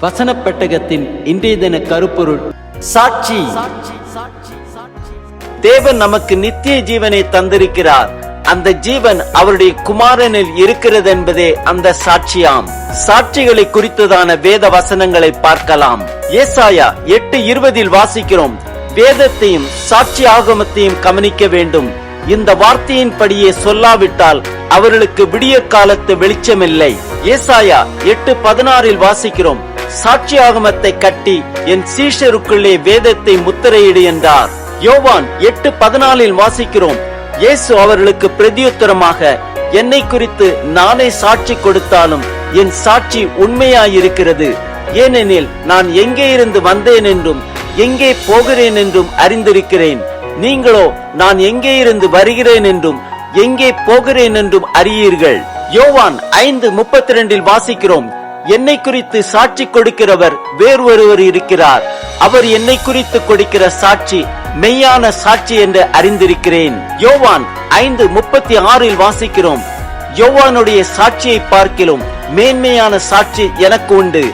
வசனப் பெட்டகத்தின் இன்றைய தின கருப்பொருள் சாட்சி. தேவன் நமக்கு நித்திய ஜீவனை தந்திருக்கிறார். அந்த ஜீவன் அவருடைய குமாரனில் இருக்கிறது என்பதே அந்த சாட்சியாம். சாட்சிகளை குறித்ததான வேத வசனங்களை பார்க்கலாம். ஏசாயா எட்டு இருபதில் வாசிக்கிறோம். வேதத்தையும் சாட்சி ஆகமத்தையும் கவனிக்க வேண்டும். இந்த வார்த்தையின்படியே சொல்லாவிட்டால் அவர்களுக்கு விடிய காலத்து வெளிச்சமில்லை. ஏசாயா எட்டு பதினாறில் வாசிக்கிறோம். சாட்சியாகமத்தை கட்டி என் சீஷருக்குள்ளே வேதத்தை முத்திரையிடு என்றார். யோவான் எட்டு பதினாலில் வாசிக்கிறோம். இயேசு அவர்களுக்கு பிரதியுத்தரமாக என்னை குறித்து நானே சாட்சி கொடுத்தாலும் என் சாட்சி உண்மையாயிருக்கிறது. ஏனெனில் நான் எங்கே இருந்து வந்தேன் என்றும் எங்கே போகிறேன் என்றும் அறிந்திருக்கிறேன். நீங்களோ நான் எங்கே இருந்து வருகிறேன் என்றும் எங்கே போகிறேன் என்றும் அறியீர்கள். யோவான் ஐந்து முப்பத்தி ரெண்டில் வாசிக்கிறோம். என்னை குறித்து சாட்சி கொடுக்கிறவர் வேறு ஒருவர் இருக்கிறார். அவர் என்னை குறித்து கொடுக்கிற சாட்சி மெய்யான சாட்சி என்று அறிந்திருக்கிறேன். யோவான் ஐந்து முப்பத்தி ஆறில் வாசிக்கிறோம். யோவானுடைய சாட்சியை பார்க்கிலும் மேன்மையான சாட்சி எனக்கு உண்டு.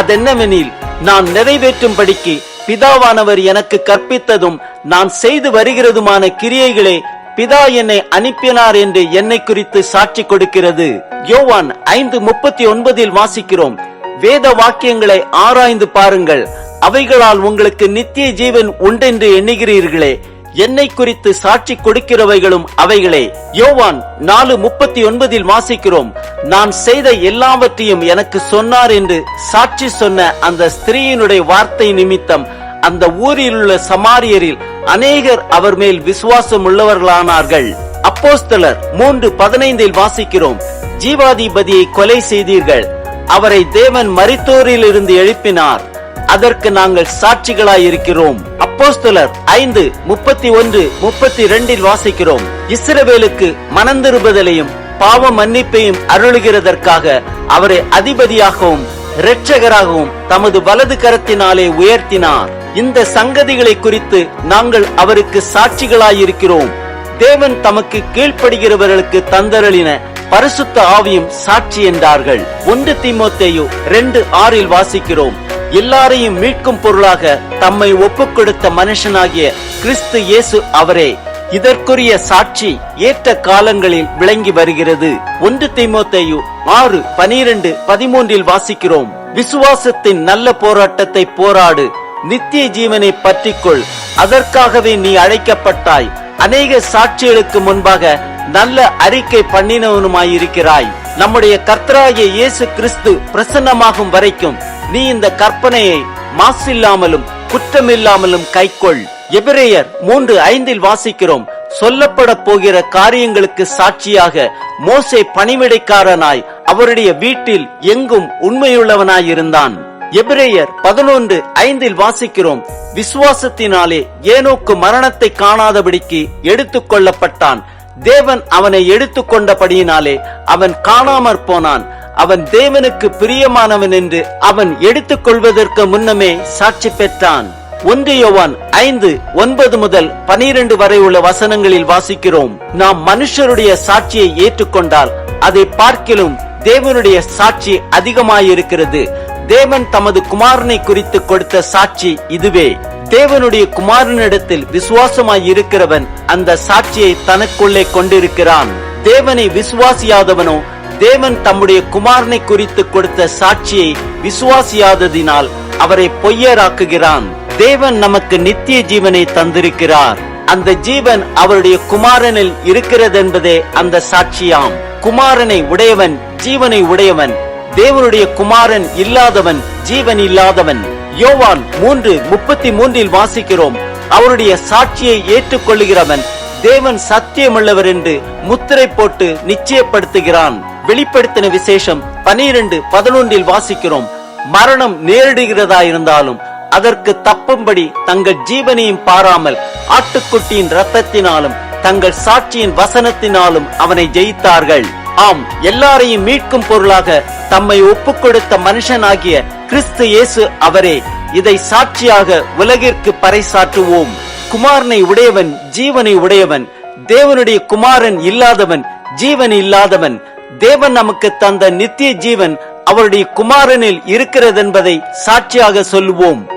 அதென்னவெனில் நான் நிறைவேற்றும்படிக்கு பிதாவானவர் எனக்கு கற்பித்ததும் நான் செய்து வருகிறதுமான கிரியைகளே பிதா என்னை அனுப்பினார் என்று என்னை குறித்து சாட்சி கொடுக்கிறது. யோவான் ஐந்து முப்பத்தி ஒன்பதில் வாசிக்கிறோம். வேத வாக்கியங்களை ஆராய்ந்து பாருங்கள். அவைகளால் உங்களுக்கு நித்திய ஜீவன் உண்டென்று எண்ணுகிறீர்களே. என்னை குறித்து சாட்சி கொடுக்கிறவைகளும் அவைகளே. யோவான் நாலு முப்பத்தி ஒன்பதில் வாசிக்கிறோம். நான் செய்த எல்லாவற்றையும் எனக்கு சொன்னார் என்று சாட்சி சொன்ன அந்த ஸ்திரீயினுடைய வார்த்தை நிமித்தம் அந்த ஊரில் உள்ள சமாரியரில் அநேகர் அவர் மேல் விசுவாசம் உள்ளவர்களானார்கள். அப்போஸ்தலர் மூன்று பதினைந்தில் வாசிக்கிறோம். ஜீவாதிபதியை கொலை செய்தீர்கள். அவரை தேவன் மரித்தோரில் இருந்து எழுப்பினார். அதற்கு நாங்கள் சாட்சிகளாய் இருக்கிறோம் அப்போஸ்தலர் ஐந்து முப்பத்தி ஒன்று முப்பத்தி ரெண்டில் வாசிக்கிறோம். இஸ்ரவேலுக்கு மனந்திருபதலையும் பாவ மன்னிப்பையும் அருளுகிறதற்காக அவரை அதிபதியாகவும் இரட்சகராகவும் தமது வலது கரத்தினாலே உயர்த்தினார். இந்த சங்கதிகளை குறித்து நாங்கள் அவருக்கு சாட்சிகளாயிருக்கிறோம். தேவன் தமக்கு கீழ்ப்படுகிறவர்களுக்கு தந்தரளின பரிசுத்த ஆவியும் சாட்சி என்றார்கள். ஒன்று தீமோத்தேயு ரெண்டு ஆறில் வாசிக்கிறோம். எல்லாரையும் மீட்கும் பொருளாக தம்மை ஒப்புக் கொடுத்த மனுஷனாகிய கிறிஸ்து இயேசு அவரே. இதற்குரிய சாட்சி ஏற்ற காலங்களில் விளங்கி வருகிறது. ஒன்று தீமோத்தேயு ஆறு பனிரெண்டு பதிமூன்றில் வாசிக்கிறோம். விசுவாசத்தின் நல்ல போராட்டத்தை போராடு நித்திய ஜீவனை பற்றிக்கொள். அதற்காகவே நீ அழைக்கப்பட்டாய். அநேக சாட்சிகளுக்கு முன்பாக நல்ல அறிக்கை பண்ணினவனுமாயிருக்கிறாய். நம்முடைய கர்த்தராகிய இயேசு கிறிஸ்து பிரசன்னமாகும் வரைக்கும் நீ இந்த கற்பனையை மாசில்லாமலும் குற்றமில்லாமலும் கைக்கொள். எபிரேயர் மூன்று ஐந்தில் வாசிக்கிறோம். சொல்லப்பட போகிற காரியங்களுக்கு சாட்சியாக மோசே பணிவிடைக்காரனாய் அவருடைய வீட்டில் எங்கும் உண்மையுள்ளவனாயிருந்தான். எபிரேயர் பதினொன்று ஐந்தில் வாசிக்கிறோம். விசுவாசத்தினாலே ஏனோக்கு மரணத்தை காணாதபடிக்கு எடுத்துக் கொள்ளப்பட்டான். தேவன் அவனை எடுத்துக்கொண்டபடியினாலே அவன் காணாமற் போனான். அவன் தேவனுக்கு பிரியமானவன் என்று அவன் எடுத்துக் கொள்வதற்கு முன்னமே சாட்சி பெற்றான். ஒன்று யோவான் ஐந்து ஒன்பது முதல் பனிரெண்டு வரை உள்ள வசனங்களில் வாசிக்கிறோம். நாம் மனுஷருடைய சாட்சியை ஏற்றுக்கொண்டால் அதை பார்க்கிலும் தேவனுடைய சாட்சி அதிகமாயிருக்கிறது. தேவன் தமது குமாரனை குறித்து கொடுத்த சாட்சி இதுவே. தேவனுடைய குமாரனிடத்தில் விசுவாசமாய் இருக்கிறவன் அந்த சாட்சியை தனக்குள்ளே கொண்டிருக்கிறான். தேவனை விசுவாசியாதவனோ தேவன் தம்முடைய குமாரனை குறித்து கொடுத்த சாட்சியை விசுவாசியாததினால் அவரை பொய்யராக்குகிறான். தேவன் நமக்கு நித்திய ஜீவனை தந்திருக்கிறார். அந்த ஜீவன் அவருடைய குமாரனில் இருக்கிறதென்பதே அந்த சாட்சியாம். குமாரனை உடையவன் ஜீவனை உடையவன் தேவனுடைய குமாரன் இல்லாதவன் ஜீவன் இல்லாதவன். யோவான் மூன்று முப்பத்தி மூன்றில் வாசிக்கிறோம். அவருடைய சாட்சியை ஏற்றுக்கொள்ளுகிறவன் தேவன் சத்தியமுள்ளவர் என்று முத்திரை போட்டு நிச்சயப்படுத்துகிறான். வெளிப்படுத்தின விசேஷம் பனிரெண்டு பதினொன்றில் வாசிக்கிறோம். மரணம் நேரிடுகிறதா இருந்தாலும் அதற்கு தப்பும்படி தங்கள் ஜீவனையும் பாராமல் ஆட்டுக்குட்டியின் ரத்தத்தினாலும் தங்கள் சாட்சியின் வசனத்தினாலும் அவனை ஜெயித்தார்கள். ஆம் எல்லாரையும் மீட்கும் பொருளாக தம்மை ஒப்புக் கொடுத்த மனுஷனாகிய கிறிஸ்து இயேசு அவரே இதை சாட்சியாக உலகிற்கு பறைசாற்றுவோம். குமாரனை உடையவன் ஜீவனை உடையவன் தேவனுடைய குமாரன் இல்லாதவன் ஜீவன் இல்லாதவன். தேவன் நமக்கு தந்த நித்திய ஜீவன் அவருடைய குமாரனில் இருக்கிறதென்பதை சாட்சியாக சொல்லுவோம்.